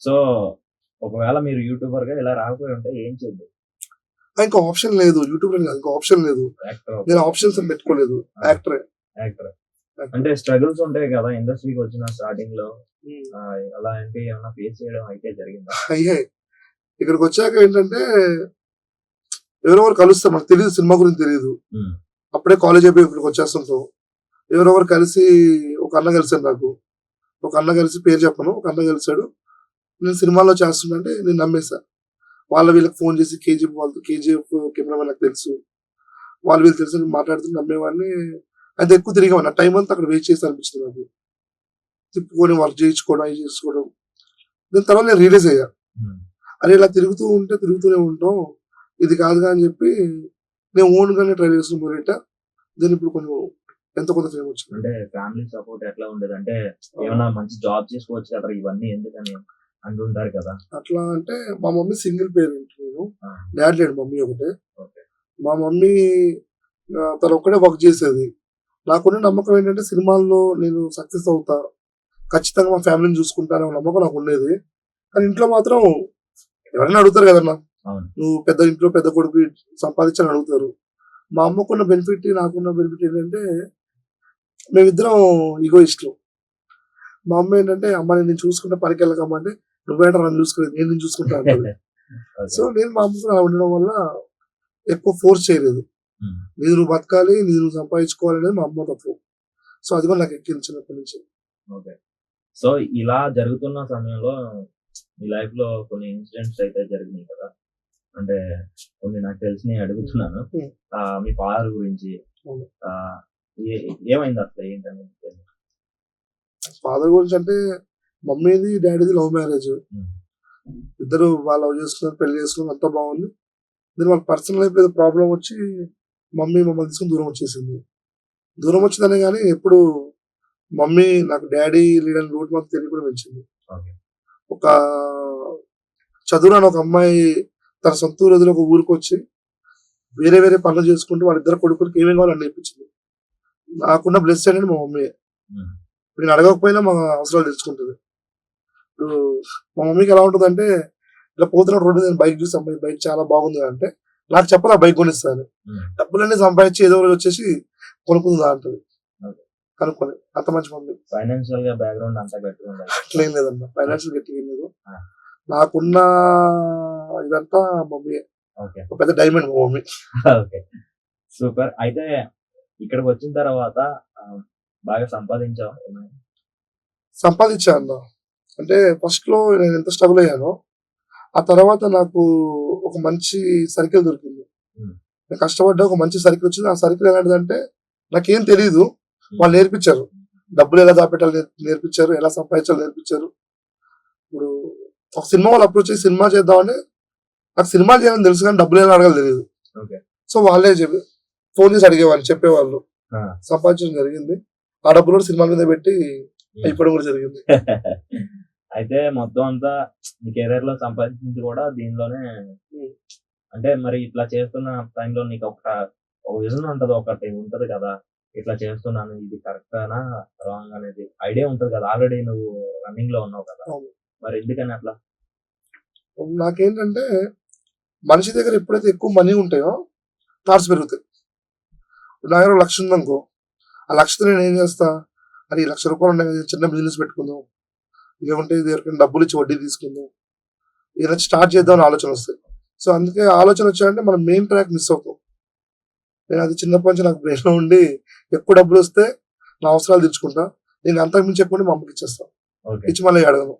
So ఒకవేళ మీరు యూట్యూబర్గా ఇలా రాకపోయి ఉంటే ఏం చేద్దాం ఇంకా ఆప్షన్ లేదు. యూట్యూబ్లో ఇంకా ఆప్షన్ లేదు. నేను ఆప్షన్స్ పెట్టుకోలేదు. యాక్టర్. యాక్టర్. అంటే స్ట్రగుల్స్ ఉంటాయి కదా ఇండస్ట్రీకి వచ్చిన స్టార్టింగ్లో అలా అంటే ఏమైనా ఫేస్ చేయడం అయితే జరిగిందా? అయ్యాయి ఇక్కడికి వచ్చాక ఏంటంటే ఎవరెవరు కలుస్తాం మనకు తెలియదు సినిమా గురించి తెలియదు. అప్పుడే కాలేజ్ అయిపోయి ఇక్కడికి వచ్చేస్తుంటాం ఎవరెవరు కలిసి ఒక అన్న కలిసాడు నాకు. ఒక అన్న కలిసి పేరు చెప్పను. ఒక అన్న కలిసాడు. నేను సినిమాలో చేస్తున్నా అంటే నేను నమ్మేశా వాళ్ళ వీళ్ళకి ఫోన్ చేసి కేజీఎఫ్ వాళ్ళతో కేజీఎఫ్ కెమెరా వాళ్ళకి తెలుసు. వాళ్ళు వీళ్ళు తెలుసు మాట్లాడుతూ నమ్మేవాడిని. అయితే ఎక్కువ తిరిగేవాడిని. టైం అంతా అక్కడ వెయిట్ చేసి అనిపించింది నాకు. తిప్పుకొని వర్క్ చేయించుకోవడం అవి చేసుకోవడం. దాని తర్వాత నేను రియలైజ్ అయ్యా. ఉమ్. అరే ఇలా తిరుగుతూ ఉంటే తిరుగుతూనే ఉంటాం. ఇది కాదుగా అని చెప్పి నేను ఓన్ గానే ట్రై చేసిన మొదట దీని ఇప్పుడు కొంచెం ఎంత కొంత ఫేమ్ వచ్చింది. అంటే ఫ్యామిలీ సపోర్ట్ ఎట్లా ఉండేది? అంటే ఏమైనా మంచి జాబ్ చేసుకోవచ్చు కదా ఇవన్నీ ఎందుకని? అంటుంటారు కదా. అట్లా అంటే మా మమ్మీ సింగిల్ పేరెంట్ నేను. డాడ్ లేడు మమ్మీ ఒకటే. మా మమ్మీ తను ఒక్కడే వర్క్ చేసేది. నాకున్న నమ్మకం ఏంటంటే సినిమాల్లో నేను సక్సెస్ అవుతా ఖచ్చితంగా మా ఫ్యామిలీని చూసుకుంటానే నమ్మకం నాకు ఉండేది. కానీ ఇంట్లో మాత్రం ఎవరైనా అడుగుతారు కదన్నా నువ్వు పెద్ద ఇంట్లో పెద్ద కొడుకు సంపాదించాలని అడుగుతారు. మా అమ్మకున్న బెనిఫిట్ నాకున్న బెనిఫిట్ ఏంటంటే మేమిద్దరం ఈగో ఇష్టం మా అమ్మ ఏంటంటే అమ్మ నేను చూసుకుంటే పనికి వెళ్ళకమ్మా అంటే నువ్వేంట నన్ను చూసుకునేది నేను నేను చూసుకుంటా అంటది. ఓకే. సో నేను మా అమ్మతో అలా ఉండడం వల్ల ఎక్కువ ఫోర్స్ చేయలేదు. నీది నువ్వు బతకాలి నీది నువ్వు సంపాదించుకోవాలి అనేది మా అమ్మ తప్పు సో అది కూడా నాకు ఎక్కింది చిన్నప్పటి నుంచి ఓకే సో ఇలా జరుగుతున్న సమయంలో మీ లైఫ్లో కొన్ని ఇన్సిడెంట్స్ అయితే జరిగినాయి కదా అంటే కొన్ని నాకు తెలిసినవి అడుగుతున్నాను. ఆ, మీ ఫాదర్ గురించి ఏమైంది అసలు ఏంటనేది. ఫాదర్ గురించి అంటే మమ్మీది డాడీది లవ్ మ్యారేజ్. ఇద్దరు వాళ్ళు లవ్ చేసుకున్నారు పెళ్ళి చేసుకున్నారు అంతా బాగుంది. దీని వాళ్ళ పర్సనల్ లైఫ్ ఏదో ప్రాబ్లం వచ్చి మమ్మీ మమ్మల్ని తీసుకుని దూరం వచ్చేసింది. దూరం వచ్చిందనే కానీ ఎప్పుడు మమ్మీ నాకు డాడీ లీడర్ రూట్ మాత్రం తెలియకుండా పెంచింది. Okay. ఒక చదువు అని ఒక అమ్మాయి తన సొంత వదిలి ఒక ఊరికి వచ్చి వేరే వేరే పనులు చేసుకుంటూ వాళ్ళిద్దరు కొడుకులకి ఏమేమి కావాలో అన్ని నేర్పించింది. నాకున్న బ్లెస్ అనేది మా మమ్మీ నేను అడగకపోయినా మా అవసరాలు తెలుసుకుంటుంది. ఇప్పుడు మా మమ్మీకి ఎలా ఉంటుంది అంటే ఇలా పోతున్న రోడ్డు నేను బైక్ చూసి బైక్ చాలా బాగుంది అంటే నాకు చెప్పాలి ఆ బైక్ కొనిస్తాను. డబ్బులన్నీ సంపాదించి ఏదో రోజు వచ్చేసి కొనుక్కుందా అంటది. కనుక్కొని అంత మంచి మమ్మీ. ఫైనాన్షియల్గా బ్యాక్గ్రౌండ్ అంతా గట్టిగా అట్లా ఏం లేదన్న ఫైనాన్షియల్ గట్టిగా ఏం లేదు. నాకున్న ఇదంతా మమ్మీ పెద్ద డైమండ్ మా మమ్మీ. ఓకే. సూపర్. అయితే ఇక్కడికి వచ్చిన తర్వాత బాగా సంపాదించావు? సంపాదించా అన్న. అంటే ఫస్ట్లో నేను ఎంత స్ట్రగుల్ అయ్యానో ఆ తర్వాత నాకు ఒక మంచి సర్కిల్ దొరికింది. నేను కష్టపడ్డా ఒక మంచి సర్కిల్ వచ్చింది. ఆ సర్కిల్ ఎలాంటిదంటే నాకేం తెలియదు వాళ్ళు నేర్పించారు. డబ్బులు ఎలా దాపెట్టాలి నేర్- నేర్పించారు. ఎలా సంపాదించాలి నేర్పించారు. ఇప్పుడు ఒక సినిమా వాళ్ళు అప్రోచ్ చేసి సినిమా చేద్దామని నాకు సినిమా చేయాలని తెలుసు కానీ డబ్బులు ఎలా అడగాలి తెలియదు సో వాళ్ళే చెప్పి ఫోన్ చేసి అడిగేవాళ్ళు చెప్పేవాళ్ళు. సంపాదించడం జరిగింది. ఆ డబ్బులు కూడా సినిమాల మీద పెట్టి అయిపోవడం కూడా జరిగింది. అయితే మొత్తం అంతా నీ కెరీర్లో సంపాదించింది కూడా దీనిలోనే. అంటే మరి ఇట్లా చేస్తున్న టైంలో నీకు ఒక ఒక విజన్ ఉంటది ఒకటి ఉంటది కదా. ఇట్లా చేస్తున్నాను ఇది కరెక్టేనా రాంగ్ అనేది ఐడియా ఉంటది కదా. ఆల్రెడీ నువ్వు రన్నింగ్లో ఉన్నావు కదా. మరి ఎందుకని అట్లా? నాకేంటంటే మనిషి దగ్గర ఎప్పుడైతే ఎక్కువ మనీ ఉంటాయో థాట్స్ పెరుగుతాయి. నా దగ్గర లక్ష ఉందనుకో ఆ లక్షతో నేను ఏం చేస్తా? అది లక్ష రూపాయలు ఉన్నాయి చిన్న బిజినెస్ పెట్టుకుందాం. లేకుంటే ఎవరికైనా డబ్బులు ఇచ్చి వడ్డీ తీసుకుందాం. ఏదైనా స్టార్ట్ చేద్దాం అని ఆలోచన వస్తాయి. సో అందుకే ఆలోచన వచ్చాయంటే మనం మెయిన్ ట్రాక్ మిస్ అవుతాం. నేను అది చిన్నప్పటి నుంచి నాకు బ్రెయిన్లో ఉండి ఎక్కువ డబ్బులు వస్తే నా అవసరాలు తెచ్చుకుంటా నేను అంతకు మించి ఎక్కువ మా అమ్మకి ఇచ్చేస్తాను ఇచ్చి మళ్ళీ అడగను.